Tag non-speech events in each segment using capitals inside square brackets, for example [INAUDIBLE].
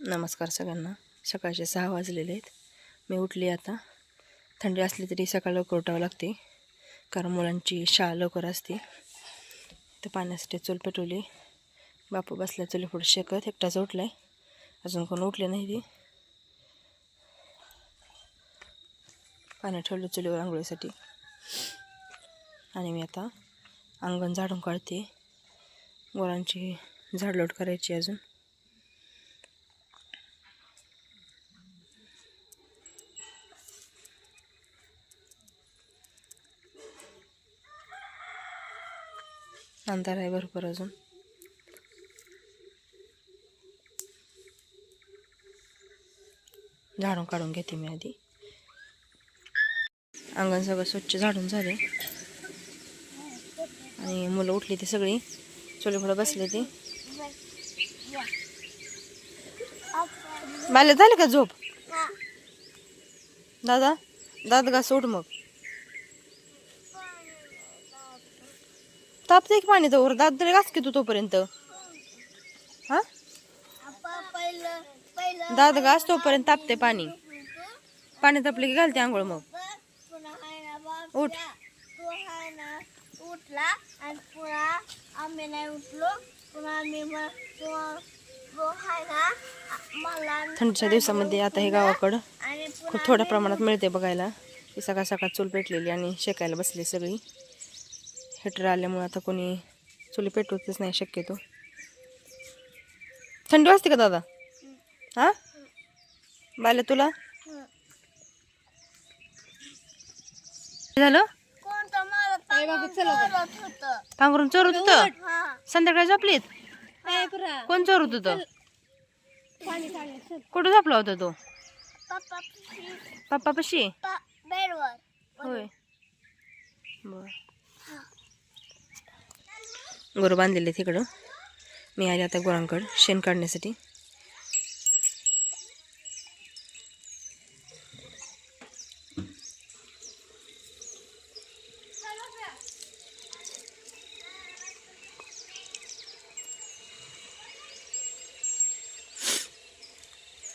नमस्कार सगळ्यांना. सकाळचे सहा वाजलेले आहेत. मी उठली आता. थंडी असली तरी सकाळ लवकर उठावं लागते. कारण मुलांची शाळा लवकर असते. तर पाण्यासाठी चूल पेटवली. बापू बसल्या चुली पुढे शेकत. एकटाच उठला आहे अजून कोण उठले नाही ती पाणी ठेवलं चुलीवर आंघोळीसाठी. आणि मी आता अंगण झाडून काढते. गोरांची झाड लोट करायची अजून. अंधार आहे भरपूर अजून. झाडून काढून घेते मी आधी. अंगण सगळं स्वच्छ झाडून झाले. आणि मुलं उठली ती सगळी. चोली पुढं बसले ते. बाल्या झाले का झोप? दादा दादा का सोड मग. तापते की पाणी तर दात तरी घास की तू तोपर्यंत? हा? पहिलं घास तोपर्यंत तापते पाणी. पाणी तापले की घालते आंघोळ मग. उठ. उठला आणि पुन्हा आम्ही नाही उठलो पुन्हा आम्ही थंडीच्या दिवसामध्ये आता हे गावाकडं खूप थोड्या प्रमाणात मिळते बघायला. सकाळ सकाळ चूल पेटलेली आणि शेकायला बसली सगळी. हिटर आल्यामुळे आता कोणी चुली पेटवतच नाही शक्यतो. थंडी वाजते का दादा? हा? बाल्या तुला? झालं? पांघरून चोरत होतं संध्याकाळी झोपलीत? कोण चोरत होतं कुठं झोपला होता तो? पप्पा बेडवर. होय. बर. गुरु बांधलेले तिकडं. मी आले आता गुरांकड शेण काढण्यासाठी.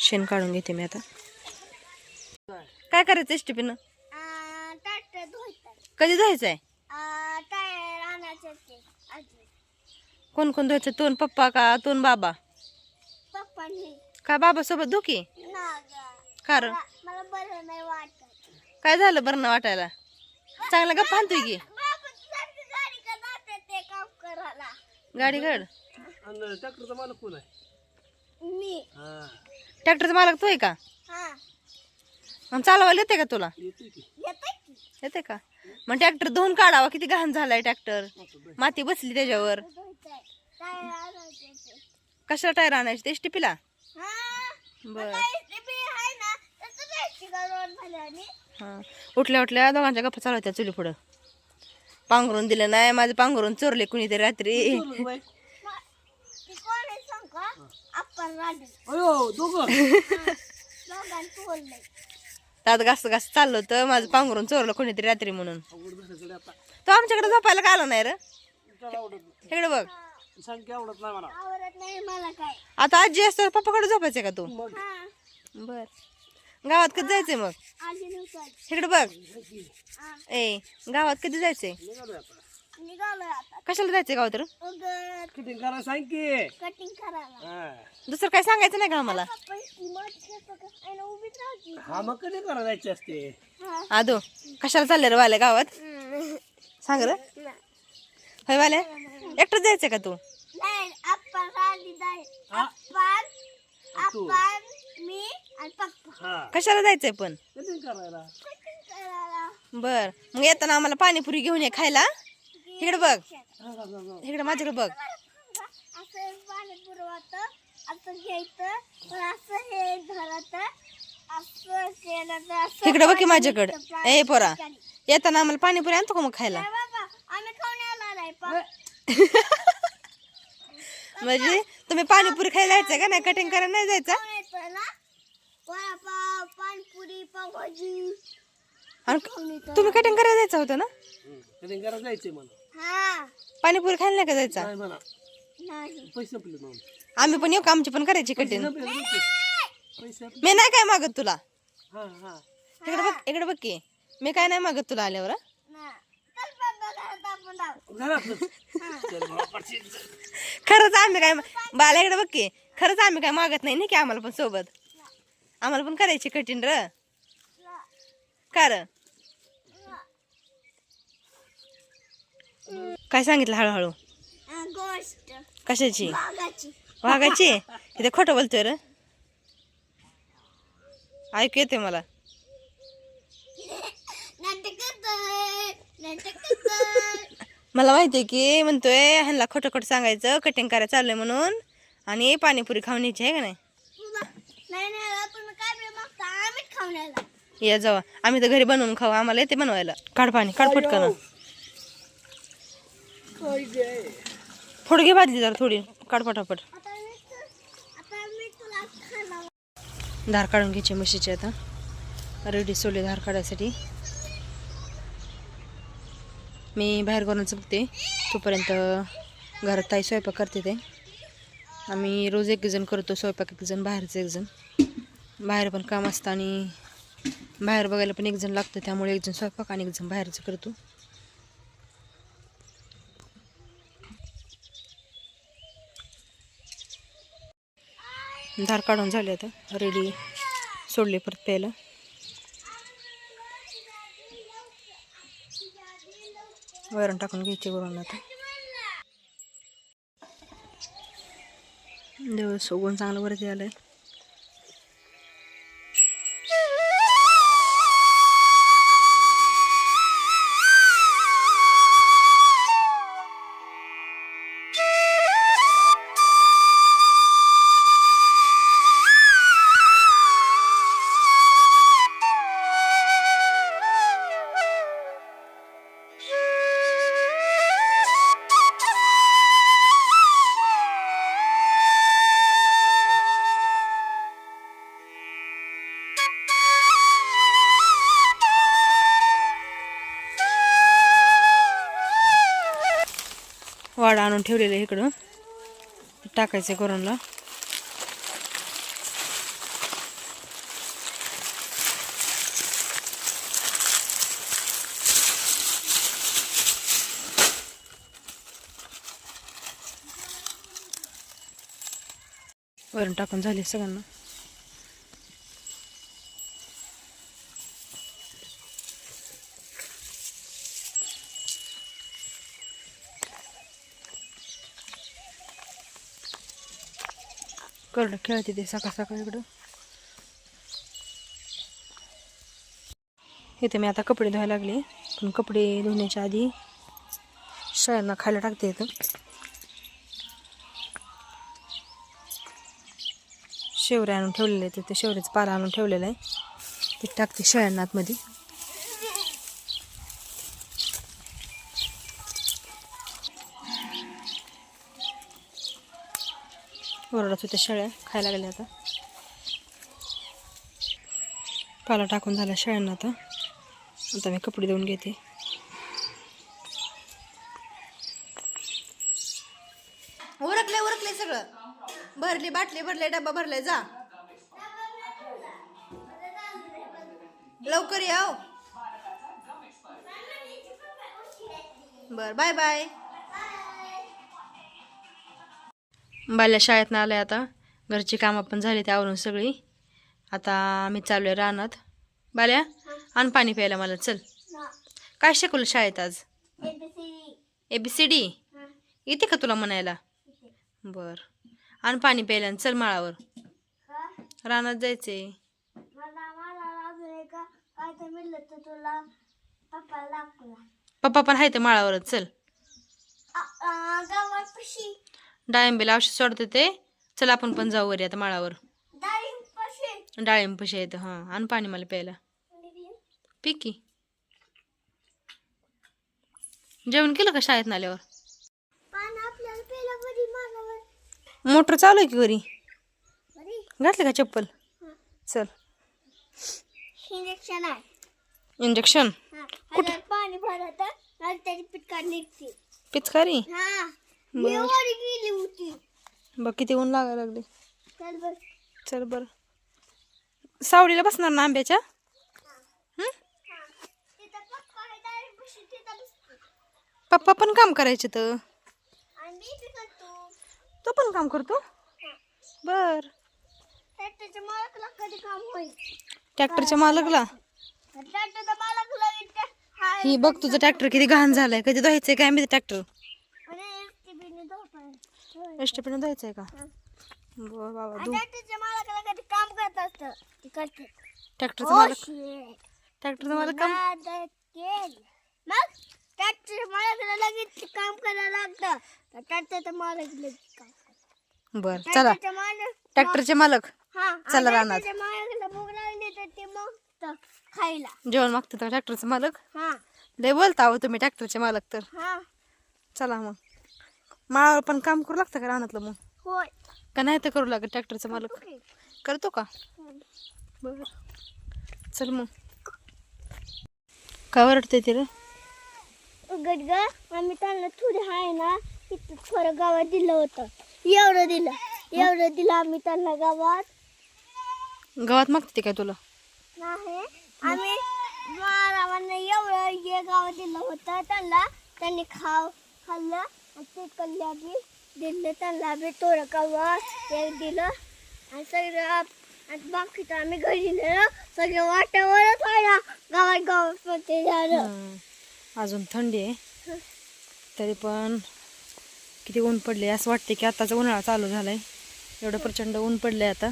शेण काढून घेते मी आता. काय करायचं एस टिफिन ट्रॅक्टर धुतात कधी जायचं आहे टायर आणायचे ते आजी कोण कोण धुवायचं? तोन पप्पा का तोन बाबा? का बाबा सोबत धुकी नागा कार मला बरं नाही वाटत. काय झालं बरं ना वाटायला? चांगला गप्पा आणतोय की? गाडी का ते घड. ट्रॅक्टरचा मालक कोण आहे? मी. हा. ट्रॅक्टरचा मालक तोय का? हा. मग चालवायला येते का तुला? की. येते की? मग ट्रॅक्टर धुवून काढावा किती घाण झालाय ट्रॅक्टर. माती बसली त्याच्यावर. कशाला टायर आणायची? ते टिपीला हा बर. हा. उठल्या उठल्या दोघांच्या गप्पा चालू होत्या चुली पुढं. पांघरून दिलं नाही माझं पांघरून चोरले कुणीतरी रात्री. दोघं. [LAUGHS] दात घास घास चाललं होतं. माझं पांघरून चोरलं कोणीतरी रात्री म्हणून. तो आमच्याकडे झोपायला का आला नाही रे? इकडे बघ. आवडत नाही मला आता आजी असतं पप्पाकडे झोपायचं का तू? बर. गावात कधी जायचंय मग? आधी इकडे बघ. ए गावात कधी जायचंय? निघालोय आता. कशाला जायचंय गावात रे? उगत किती करा सांग की. कटिंग करायला. हा. दुसरं काय सांगायचं नाही का आम्हाला? उभीच राहायची. हा मग कधी करा जायची असते? हा. आदो कशाला चालले रे वाल्या गावात? सांग रे. होय वाल्या एकटं जायचंय का तू? नाही आपण राहिली जाय हा. आपण तू. आपण मी आणि पप्पा. हा. कशाला जायचंय पण? कधी करायला. कटिंग करायला. बर मग येताना आम्हाला पाणीपुरी घेऊन ये खायला. इकडे बघ. हा, हा, हा, हा. इकडे माझ्याकडे बघ. असं पाणी पुरवत असं घ्यायचं पण असं हे धरत असं केलं तर असं इकडे बघ की माझ्याकडे. ए पोरा. येताना आम्हाला पाणीपुरी आणतो का मग खायला? नाही बाबा आम्ही खाऊन येणार नाही पण [LAUGHS] म्हणजे तुम्ही पाणीपुरी खायला जायचंय का? नाही कटिंग करायला नाही जायचं? पाणीपुरी पावभाजी. आणि तुम्ही कटिंग करायला जायचं होतं ना? हम्म. कधी करा जायचंय मला हा पाणीपुरी खायला नाही का जायचं? पैसे संपले आम्ही पण येऊ का? आमची पण करायची कठीण. पैसे मी नाही काय मागत तुला. हा हा. इकडे बघ इकडे बघ की. मी काय नाही मागत तुला आल्यावर हं? खरंच आम्ही काय बाला इकडे बघ की. खरंच आम्ही काय मागत नाही ना की आम्हाला पण सोबत. आम्हाला पण करायची कठीण र. कर काय सांगितलं हळूहळू? गोष्ट. कशाची? वाघाची. वाघाची? इथे खोटं बोलतोय र. ऐकू येते मला. मला माहितीये की म्हणतोय ह्यांना खोटं खोटं सांगायचं कटिंग करायला चाललंय म्हणून. आणि पाणीपुरी खाऊन यायची आहे का नाही? या जावा. आम्ही तर घरी बनवून खाऊ आम्हाला येते बनवायला. काढ पाणी काढ पटकन. काय घे भाजली जरा थोडी. काढ पटापट. धार काढून घ्यायची म्हशीची आता. रेडी सोले धार काढायसाठी. मी बाहेर करूनच बघते. तोपर्यंत घरात ताई स्वयंपाक करते ते. आम्ही रोज एक जण करतो स्वयंपाक एक जण बाहेरचं एक जण. बाहेर पण काम असतं आणि बाहेर बघायला पण एक जण लागतं त्यामुळे एक जण स्वयंपाक आणि एक जण बाहेरचं करतो. धार काढून झाले आता. रेडी सोडले परत प्यायला. वरण टाकून घ्यायचे वरून आता. दिवस सोगून चांगलं वरती आहे वाढ आणून ठेवलेलं आहे इकडं. टाकायचं करूनला. वरण टाकून झाले सगळ्यांना. करडं खेळते ते सकाळ सकाळ इकडं. इथे मी आता कपडे धुवायला लागले पण कपडे धुण्याच्या आधी शेळ्यांना खायला टाकते येतं शेवऱ्या आणून ठेवलेले आहेत ते शेवऱ्याचं पाला आणून ठेवलेलं आहे. ते टाकते शेळ्यांना आतमध्ये. ओरडत होत्या शेळ्या खायला लागल्या आता. पाला टाकून झाला शेळ्यांना आता. आता मी कपडे देऊन घेते. उरकले उरकले सगळं. भरली बाटली भरले डब्बा भरले जा. लवकर या हो. बर बाय बाय. बाल्या शाळेत आले आता. घरची कामं पण झाली त्यावरून सगळी. आता आम्ही चालू आहे रानात. बाल्या आण पाणी प्यायला मला चल. काय शिकवलं शाळेत आज? ए बी सी डी येते का तुला म्हणायला? बर. आण पाणी प्यायला आणि चल माळावर. रानात जायचे पप्पा पण आहे ते माळावरच चल. डाळिंबीला औषध सोडते ते. चल आपण पण जाऊ वरी आता माळावर. डाळिंब पशी येतं हां आण पाणी मला प्यायला. पिकी जेवण केलं का शाळेत आल्यावर? मागावर मोटर चालू आहे की घरी घातली का चप्पल? चल. इंजेक्शन आहे. इंजेक्शन? ह्याच्यात पाणी भरत पिचकारी मी वर गेली होती. बघ किती ऊन लागायला लागले? चल बरं. सावलीला बसणार ना आंब्याच्या? पप्पा पण काम करायचे तर. तो पण काम करतो? बर. ट्रॅक्टरच्या मालकला ही बघ तुझं ट्रॅक्टर किती घाण झालाय. कधी धुवायचंय काय मी ट्रॅक्टर? एसटीपीनं धुवायचंय का बर बाबा ट्रॅक्टरच्या मालकाला कधी काम करत असतं ते करते ट्रॅक्टरचं मालक. ट्रॅक्टरचं मालक काम. मग ट्रॅक्टर लगेच काम करायला लागतं ट्रॅक्टरचा मालक लगेच काम. बर चला. ट्रॅक्टरचा मालक ट्रॅक्टरचे मालक हा चला रानात. ट्रॅक्टरच्या मालकाला भूक लागली तर ते मग खायला जेवण मागतं तर ट्रॅक्टरचं मालक हा लय बोलता हो तुम्ही ट्रॅक्टरचे मालक तर. हा चला मग. माळावर पण काम करू लागतं का रानातलं मग? होय. का नाही तर करू लागत ट्रॅक्टरचं मालक. करतो का. बर. चल मग. काय वाटतंय ते रे? उघड ग आम्ही त्यांना थोडी आहे ना इथं थोडं गावात दिलं होतं. एवढं दिलं एवढं दिलं आम्ही त्यांना गावात. गावात मागते ते काय तुला? नाही आम्ही मारावांना एवढं हे गावात दिलं होतं त्यांना. त्यांनी खाव खाल्लं. ते कल्ल्या बी दिलं त्यांना बी थोडं गावात एक दिलं. आणि सगळं आणि बाकीचं आम्ही घरी नेलं सगळं वाट्यावरच व्हायला गावात गावात पण ते झालं. अजून थंडी आहे. तरी पण किती ऊन पडले असं वाटते की आताचा उन्हाळा चालू झालाय. एवढं प्रचंड ऊन पडले आता.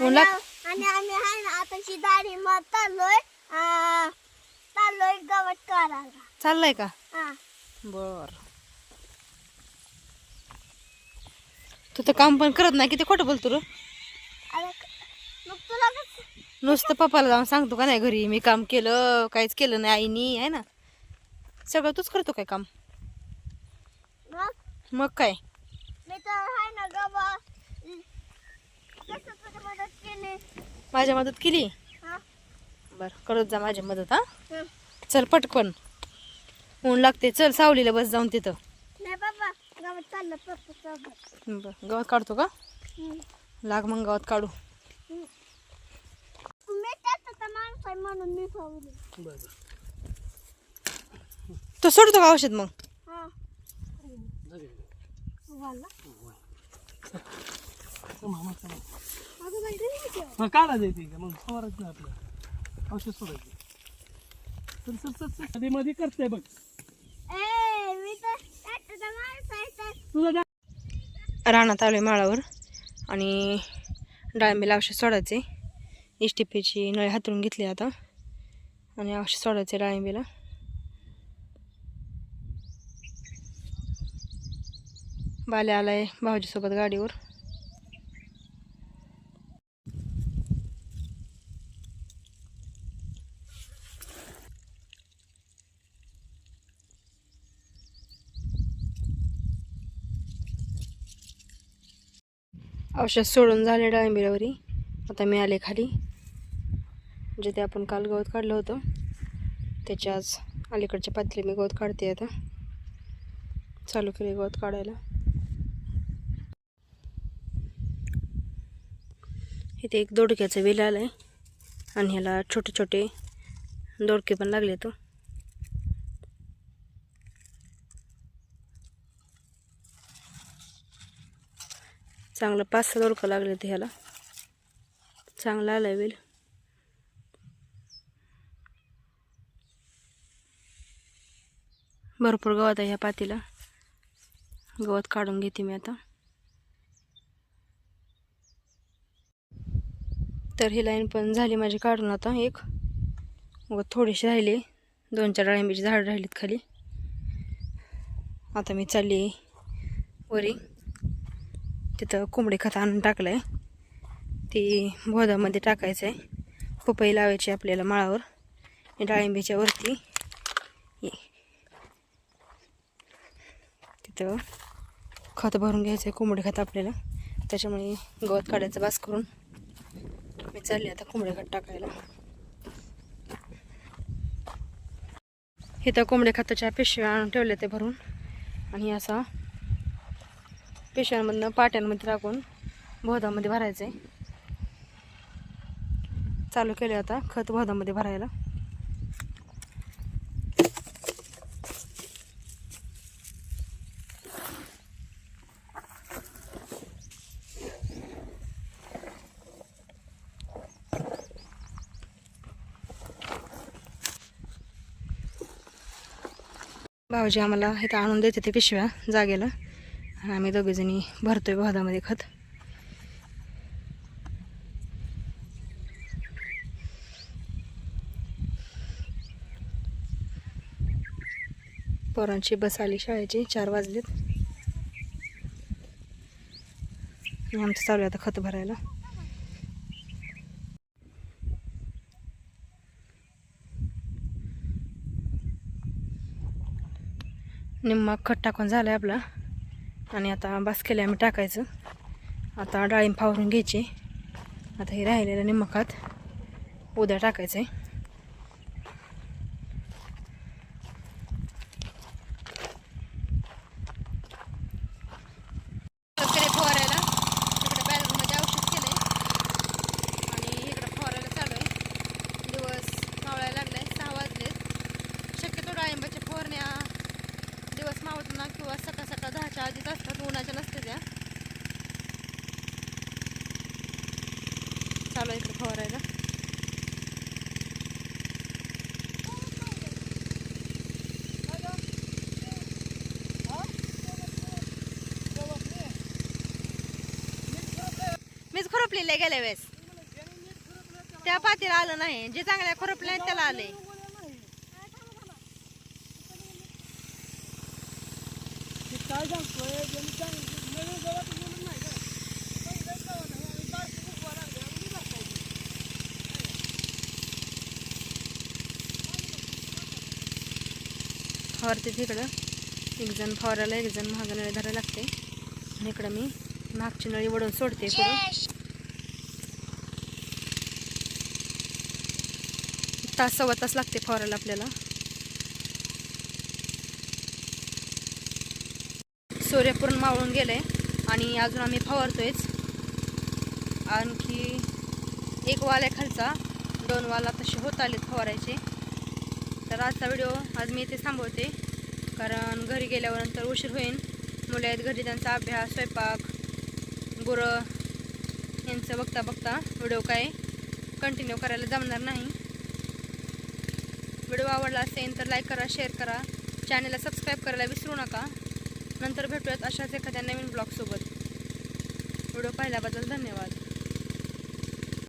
ऊन लाग आणि आम्ही आहे ना आताची दाढी मग चाललोय. आ, चाललोय गावात काढायला. चाललंय का? हा. बर. तू तर काम पण करत नाही किती खोटं बोलतो रे. नुसतं पप्पाला जाऊन सांगतो का नाही घरी मी काम केलं काहीच केलं नाही आईनी आहे ना. सगळं तूच करतो काय काम? मग? काय? माझ्या मदत केली? बर करत जा माझी मदत हा. चल पटकन. ऊन लागते चल सावलीला बस जाऊन तिथं. गावात चाललं पप्पा सोबत बर गवत काढतो का. लाग मग गवत काढू. तुम्ही त्याच माणूस आहे म्हणून मी पाहून बरं तो सोडतो का औषध मग? हा. अगं बाई? मग काढा जायचे का मग फवारायचं नाही आपलं औषध सोडायचं. तर सर सर सरमध्ये मध्ये करते बघ. ए मी तर रानात माणूस आहे आलोय माळावर आणि डाळिंबीला औषध सोडायचे इष्टिपेची नळी हातरून घेतली आता. आणि औषध सोडायचे डाळिंबीला. बाल्या आलाय भाऊजीसोबत गाडीवर. औषध सोडून झाले डाळिंबीवरी आता मी आले खाली. जिथे आपण काल गवत काढलं होतं. त्याच्या आज अलीकडच्या पातळी मी गवत काढते आता. चालू केले गवत काढायला. इथे एक दोडक्याचं वेल आलं आहे आणि ह्याला छोटे छोटे दोडके पण लागले तो हो. चांगलं पाच सहा दोडकं लागले ते ह्याला. चांगलं आलं आहे वेल भरपूर गवत आहे ह्या पातीला. गवत काढून घेते मी आता. तर ही लाईन पण झाली माझी काढून आता एक. व थोडीशी राहिली. दोन चार डाळिंबीची झाडं राहिलीत खाली. आता मी चालली वरी. तिथं कोंबडी खत आणून टाकलं आहे ती भोदामध्ये टाकायचं आहे पपई लावायची आपल्याला माळावर. डाळिंबीच्या वरती. तिथं खत भरून घ्यायचं आहे कोंबडी खत आपल्याला. त्याच्यामुळे गवत काढायचा बास करून मी चालली आता कोंबडी खत टाकायला. इथं कोंबडी खताच्या पिशव्या आणून ठेवल्या ते भरून. आणि असा पिशव्यांमधनं पाट्यांमध्ये टाकून भोदामध्ये भरायचं आहे चालू केले आता खत भोदामध्ये भरायला. भाऊजी आम्हाला इथं आणून देते ते पिशव्या जागेला. आणि आम्ही दोघेजणी भरतोय बोधामध्ये खत. पोरांची बस आली शाळेची चार वाजलेत. आमचं चालू आहे आता खत भरायला. निम्मा खत टाकून झाला आहे आपला. आणि आता बास केले आम्ही टाकायचं. आता डाळिंब फावरून घ्यायचे. आता हे राहिलेलं निमखात उद्या टाकायचं आहे केले फवारायला इकडे बॅलरमध्ये औषध केलंय आणि इकडं फवारायला चालू आहे दिवस मावळायला लागलाय सहा वाजलेत शक्यतो डाळिंबाच्या फवारण्या दिवस मावळताना किंवा सकाळ सकाळ दहाच्या असतात उन्हाच्या नसते त्या. चालू आहे इकडे फवारायला. मीच खुरपलेले आहे गेल्या वेळेस. त्या पातीला आलं नाही. जे चांगल्या खुरपल्या त्याला आले. काय सांगतोय नवीन गवत नाही का गवत आहे. आणि बारकी बुकवा लागली. आणि फवारते तिकडं एक जण फवारायला एक जण महाग नळी धरायला लागते आणि इकडं मी मागची नळी वडून सोडते इकडून तास सव्वा तास लागते फवारायला आपल्याला शौर्य पूर्ण मावळून गेलंय. आणि अजून आम्ही फवारतोयच. आणखी एक वाल आहे खालचा दोन वाला तसे होत आलेत फवारायचे. तर आजचा व्हिडिओ आज मी इथे थांबवते. कारण घरी गेल्यावर नंतर उशीर होईल मुलं आहेत घरी त्यांचा अभ्यास स्वयंपाक गुरं यांचं बघता बघता व्हिडिओ काय कंटिन्यू करायला जमणार नाही. व्हिडिओ आवडला असेल तर लाईक करा शेअर करा. चॅनलला सबस्क्राईब करायला विसरू नका. नंतर भेटूयात अशाच एखाद्या नवीन ब्लॉगसोबत व्हिडिओ पाहिल्याबद्दल धन्यवाद.